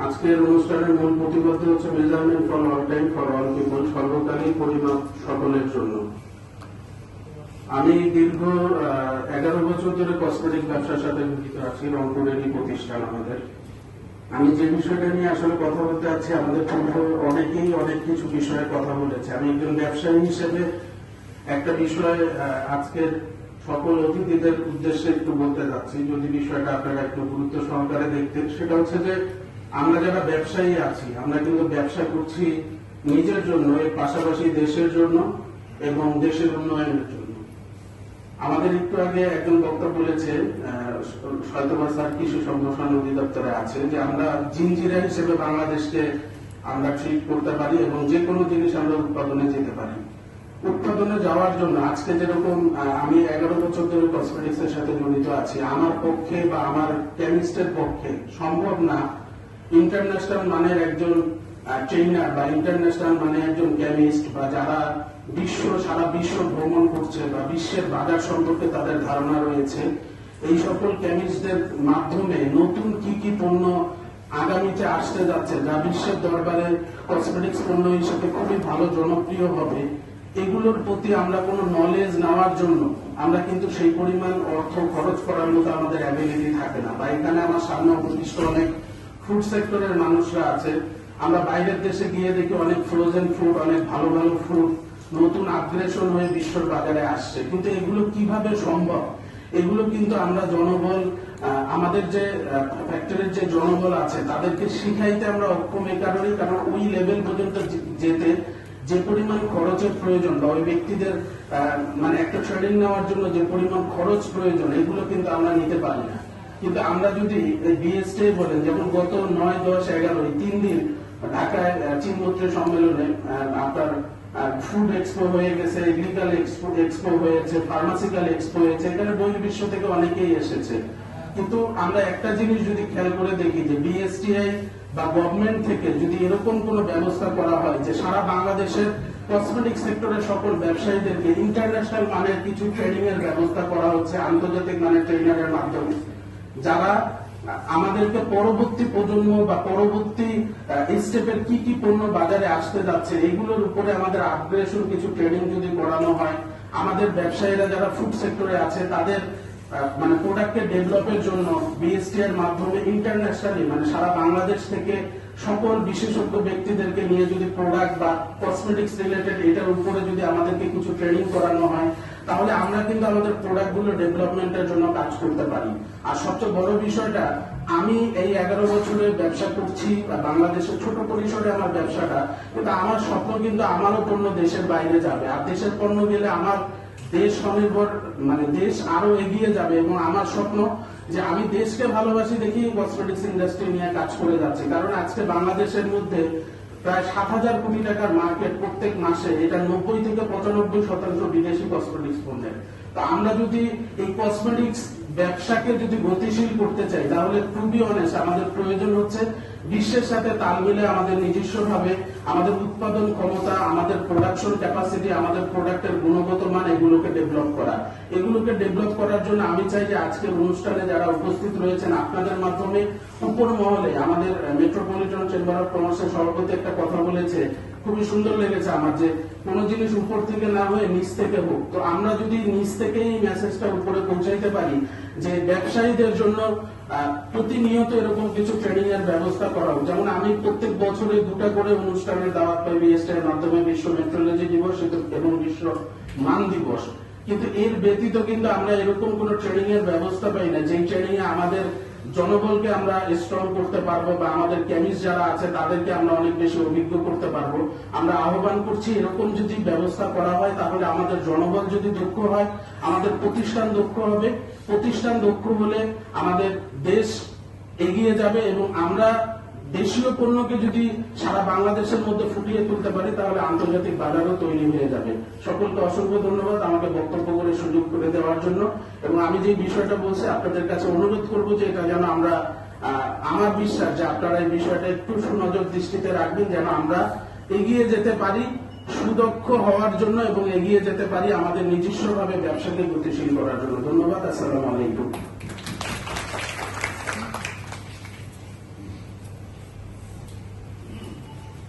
আজকের অনুষ্ঠানের মূল প্রতিপাদ্য হচ্ছে measurement for all time for all people সর্বকালীন পরিমাপ সকলের জন্য। আমি দীর্ঘ এগারো বছর ধরে কসমেটিক ব্যবসার সাথে জড়িত আছি, রংপুরেরই প্রতিষ্ঠান আমাদের। আমি যে বিষয়টা নিয়ে আসলে কথা বলতে চাচ্ছি, আমাদের পূর্ব অনেকেই অনেক কিছু বিষয়ে কথা বলেছে। আমি একজন ব্যবসায়ী হিসেবে একটা বিষয় আজকের সকল অতিথিদের উদ্দেশ্যে একটু বলতে যাচ্ছি। যদি বিষয়টা আপনারা একটু গুরুত্ব সহকারে দেখতেন, সেটা হচ্ছে যে আমরা যারা ব্যবসায়ী আছি, আমরা কিন্তু ব্যবসা করছি নিজের জন্য, এর পাশাপাশি দেশের জন্য এবং দেশের উন্নয়নের জন্য। আমাদের একটু আগে একজন বক্তা বলেছে হয়তোবা স্যার কৃষি সম্প্রসারণ অধিদপ্তরে আছে যে আমরা জিনজিরা হিসেবে বাংলাদেশকে আমরা ট্রিট করতে পারি এবং যে কোনো জিনিস আমরা উৎপাদনে যেতে পারি। উৎপাদনে যাওয়ার জন্য আজকে যেরকম আমি এগারো বছর ধরে কসমেটিক্স এর সাথে জড়িত আছি, আমার পক্ষে বা আমার কেমিস্টের পক্ষে সম্ভব না ইন্টারন্যাশনাল মানের একজন ট্রেনার বা ইন্টারন্যাশনাল মানে একজন কেমিস্ট বা যারা বিশ্ব, সারা বিশ্ব ভ্রমণ করছে বা বিশ্বের বাজার সম্পর্কে তাদের ধারণা রয়েছে, এই সকল কেমিস্টদের মাধ্যমে নতুন কি কি পণ্য আগামীতে আসতে যাচ্ছে, যা বিশ্বের দরবারে কসমেটিক্স পণ্য হিসেবে খুবই ভালো, জনপ্রিয় হবে, এগুলোর প্রতি আমরা কোনো নলেজ নেওয়ার জন্য আমরা কিন্তু সেই পরিমাণ অর্থ খরচ করার মতো আমাদের অ্যাবিলিটি থাকে না। বা এখানে আমার সামনে উপদিষ্ট অনেক ফুড সেক্টরের মানুষরা আছে। আমরা বাইরের দেশে গিয়ে দেখি অনেক ফ্রোজেন ফুড অনেক ভালো ভালো ফুড নতুন আগ্রেসন হয়ে বিশ্বর বাজারে আসছে। কিন্তু এগুলো কীভাবে সম্ভব? এগুলো কিন্তু আমরা জনবল আমাদের যে ফ্যাক্টরির যে জনবল আছে, তাদেরকে শিখাইতে আমরা অক্ষম এই কারণেই, কারণ ওই লেভেল পর্যন্ত যেতে যে পরিমাণ খরচের প্রয়োজন বা ওই ব্যক্তিদের মানে একটা ট্রেনিং নেওয়ার জন্য যে পরিমাণ খরচ প্রয়োজন, এগুলো কিন্তু আমরা নিতে পারি না। কিন্তু আমরা যদি বিএসটি বলেন যেমন গত নয় দশ এগারো তিন দিন ঢাকায় আহ, চীন মন্ত্রী সম্মেলনে আপনার ফুড এক্সপো হয়ে গেছে এগ্রিকাল এক্সপো হয়েছে ফার্মাসিক্যাল এক্সপো হয়েছে এখানে বহির্বিশ্ব থেকে অনেকেই এসেছে। কিন্তু আমরা একটা জিনিস যদি খেয়াল করে দেখি যে বিএসটিআই বা গভর্নমেন্ট থেকে যদি এরকম কোন ব্যবস্থা করা হয় যে সারা বাংলাদেশের কসমেটিক সেক্টরের সকল ব্যবসায়ীদেরকে ইন্টারন্যাশনাল মানের কিছু ট্রেনিং এর ব্যবস্থা করা হচ্ছে আন্তর্জাতিক মানের ট্রেনারের মাধ্যমে। যারা আমাদেরকে পরবর্তী প্রজন্ম বা পরবর্তী স্টেপের কি কি পণ্য বাজারে আসতে যাচ্ছে এগুলোর উপরে আমাদের আপগ্রেশন কিছু ট্রেনিং যদি করানো হয়, আমাদের ব্যবসায়ীরা যারা ফুড সেক্টরে আছে, তাদের মানে প্রোডাক্টের ডেভেলপের জন্য বিএসটি এর মাধ্যমে ইন্টারন্যাশনালি মানে সারা বাংলাদেশ থেকে সকল বিশেষজ্ঞ ব্যক্তিদেরকে নিয়ে যদি প্রোডাক্ট বা কসমেটিক্স রিলেটেড এটার উপরে যদি আমাদেরকে কিছু ট্রেনিং করানো হয় তাহলে আমরা কিন্তু আমাদের প্রোডাক্টগুলো ডেভেলপমেন্টের জন্য কাজ করতে পারি। আর সবচেয়ে বড় বিষয়টা, আমি এই এগারো বছরে ব্যবসা করছি বাংলাদেশের ছোট পরিসরে আমার ব্যবসাটা, কিন্তু আমার স্বপ্ন কিন্তু আমারও পণ্য দেশের বাইরে যাবে। আর দেশের পণ্য গেলে আমার দেশ স্বনির্ভর মানে দেশ আরও এগিয়ে যাবে, এবং আমার স্বপ্ন যে আমি দেশকে ভালোবাসি দেখি কসমেটিক্স ইন্ডাস্ট্রি নিয়ে কাজ করে যাচ্ছি। কারণ আজকে বাংলাদেশের মধ্যে প্রায় সাত হাজার কোটি টাকার মার্কেট প্রত্যেক মাসে এটা নব্বই থেকে পঁচানব্বই শতাংশ বিদেশি কসমেটিক্স পণ্যের তা আমরা যদি এই কসমেটিক্স ব্যবসাকে যদি গতিশীল করতে চাই, তাহলে খুবই অনেস্ট আমাদের প্রয়োজন হচ্ছে বিশ্বের সাথে তাল মিলে আমাদের নিজস্ব ভাবে আমাদের উৎপাদন ক্ষমতা, আমাদের প্রোডাকশন ক্যাপাসিটি আমাদের প্রোডাক্টের গুণগত মান এগুলোকে ডেভেলপ করা। এগুলোকে ডেভেলপ করার জন্য আমি চাই যে আজকের অনুষ্ঠানে যারা উপস্থিত রয়েছেন আপনাদের মাধ্যমে, উপর মহলে আমাদের মেট্রোপলিটন চেম্বার অফ কমার্সের সভাপতি একটা কথা বলেছে, খুবই সুন্দর লেগেছে আমার যে কোন জিনিস উপর থেকে না হয়ে নিচ থেকে হোক। তো আমরা যদি নিচ থেকেই মেসেজটা উপরে পৌঁছাইতে পারি যে ব্যবসায়ীদের জন্য প্রতিনিয়ত এরকম কিছু ট্রেনিং এর ব্যবস্থা করা হোক। যেমন আমি প্রত্যেক বছরে দুটা করে অনুষ্ঠানের দাওয়াত পাই বিএসটি এর মাধ্যমে, বিশ্ব মেট্রোলজি দিবস এবং বিশ্ব মান দিবস। কিন্তু এর ব্যতীত কিন্তু আমরা এরকম কোন ট্রেনিং এর ব্যবস্থা পাই না। যে ট্রেনিং এ আমাদের জনবলকে আমরা স্ট্রং করতে পারব বা আমাদের কেমিস্ট যারা আছে, তাদেরকে আমরা অনেক বেশি অভিজ্ঞ করতে পারব। আমরা আহ্বান করছি, এরকম যদি ব্যবস্থা করা হয়, তাহলে আমাদের জনবল যদি দক্ষ হয়, আমাদের প্রতিষ্ঠান দক্ষ হবে। প্রতিষ্ঠান দক্ষ হলে আমাদের দেশ এগিয়ে যাবে এবং আমরা দেশীয় পণ্যকে যদি সারা বাংলাদেশের মধ্যে ফুটিয়ে তুলতে পারি, তাহলে আন্তর্জাতিক বাজারও তৈরি হয়ে যাবে। সকলকে অসংখ্য ধন্যবাদ আমাকে বক্তব্য করে সুযোগ করে দেওয়ার জন্য। এবং আমি যে বিষয়টা বলছি, আপনাদের কাছে অনুরোধ করব যে এটা যেন আমরা আমার বিশ্বাস যে আপনারা এই বিষয়টা একটু সুনজর দৃষ্টিতে রাখবেন, যেন আমরা এগিয়ে যেতে পারি, সুদক্ষ হওয়ার জন্য এবং এগিয়ে যেতে পারি আমাদের নিজস্ব ভাবে ব্যবসাকে গতিশীল করার জন্য। ধন্যবাদ, আসসালামু আলাইকুম।